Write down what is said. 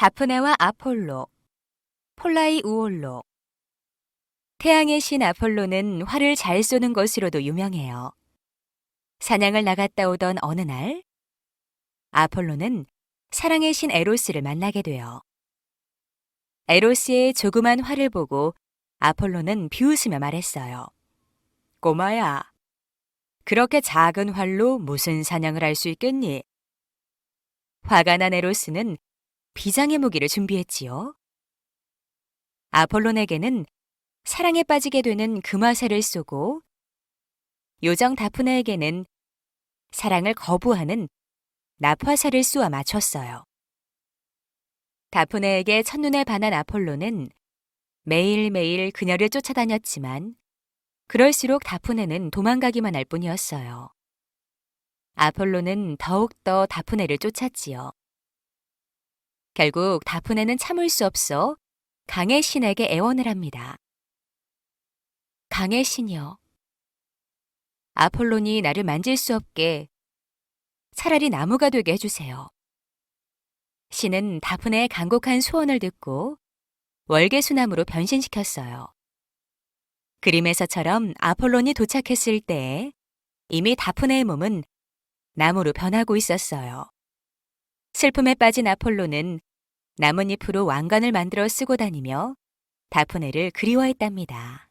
다프네와 아폴로, 폴라이 우올로. 태양의 신 아폴로는 활을 잘 쏘는 것으로도 유명해요. 사냥을 나갔다 오던 어느 날, 아폴로는 사랑의 신 에로스를 만나게 돼요. 에로스의 조그만 활을 보고 아폴로는 비웃으며 말했어요. 꼬마야, 그렇게 작은 활로 무슨 사냥을 할 수 있겠니? 화가 난 에로스는 비장의 무기를 준비했지요. 아폴론에게는 사랑에 빠지게 되는 금화새를 쏘고 요정 다프네에게는 사랑을 거부하는 나파새를 쏘아 맞췄어요. 다프네에게 첫눈에 반한 아폴로는 매일매일 그녀를 쫓아다녔지만 그럴수록 다프네는 도망가기만 할 뿐이었어요. 아폴로는 더욱더 다프네를 쫓았지요. 결국 다프네는 참을 수 없어 강의 신에게 애원을 합니다. 강의 신이여. 아폴론이 나를 만질 수 없게 차라리 나무가 되게 해주세요. 신은 다프네의 간곡한 소원을 듣고 월계수나무로 변신시켰어요. 그림에서처럼 아폴론이 도착했을 때에 이미 다프네의 몸은 나무로 변하고 있었어요. 슬픔에 빠진 아폴로는 나뭇잎으로 왕관을 만들어 쓰고 다니며 다프네를 그리워했답니다.